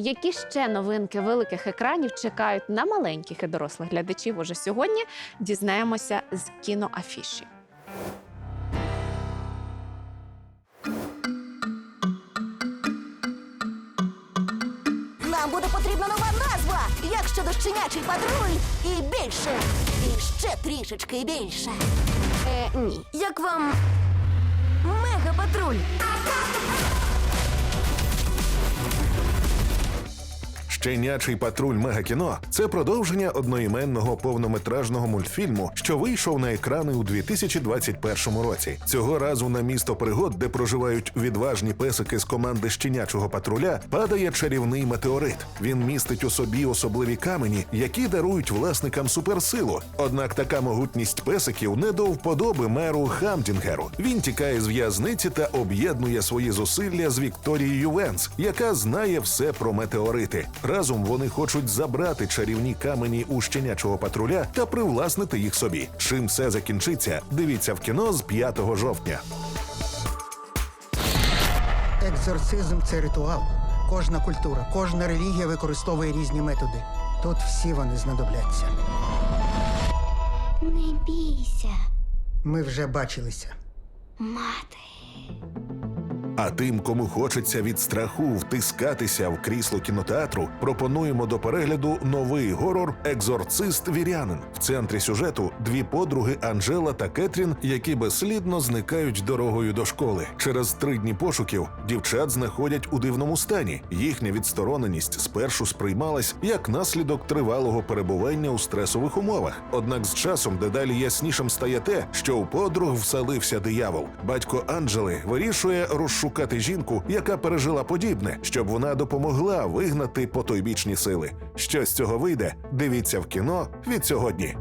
Які ще новинки великих екранів чекають на маленьких і дорослих глядачів уже сьогодні? Дізнаємося з кіноафіші. Нам буде потрібна нова назва. Як щодо щенячий патруль і більше. І ще трішечки більше. Е, ні. Як вам мегапатруль? Щенячий патруль Мегакіно це продовження одноіменного повнометражного мультфільму, що вийшов на екрани у 2021 році. Цього разу на місто пригод, де проживають відважні песики з команди щенячого патруля, падає чарівний метеорит. Він містить у собі особливі камені, які дарують власникам суперсилу. Однак така могутність песиків не до вподоби меру Хамдінгеру. Він тікає з в'язниці та об'єднує свої зусилля з Вікторією Венс, яка знає все про метеорити. Разом вони хочуть забрати чарівні камені у щенячого патруля та привласнити їх собі. Чим все закінчиться, дивіться в кіно з 5 жовтня. Екзорцизм це ритуал. Кожна культура, кожна релігія використовує різні методи. Тут всі вони знадобляться. Не бійся, Ми вже бачилися. мати. А тим, кому хочеться від страху втискатися в крісло кінотеатру, пропонуємо до перегляду новий горор Екзорцист Вірянин. В центрі сюжету дві подруги Анжела та Кетрін, які безслідно зникають дорогою до школи. Через три дні пошуків дівчат знаходять у дивному стані. Їхня відстороненість спершу сприймалась як наслідок тривалого перебування у стресових умовах. Однак з часом дедалі яснішим стає те, що у подруг вселився диявол. Батько Анджели вирішує розшукати жінку, яка пережила подібне, щоб вона допомогла вигнати потойбічні сили. Що з цього вийде? Дивіться в кіно від сьогодні.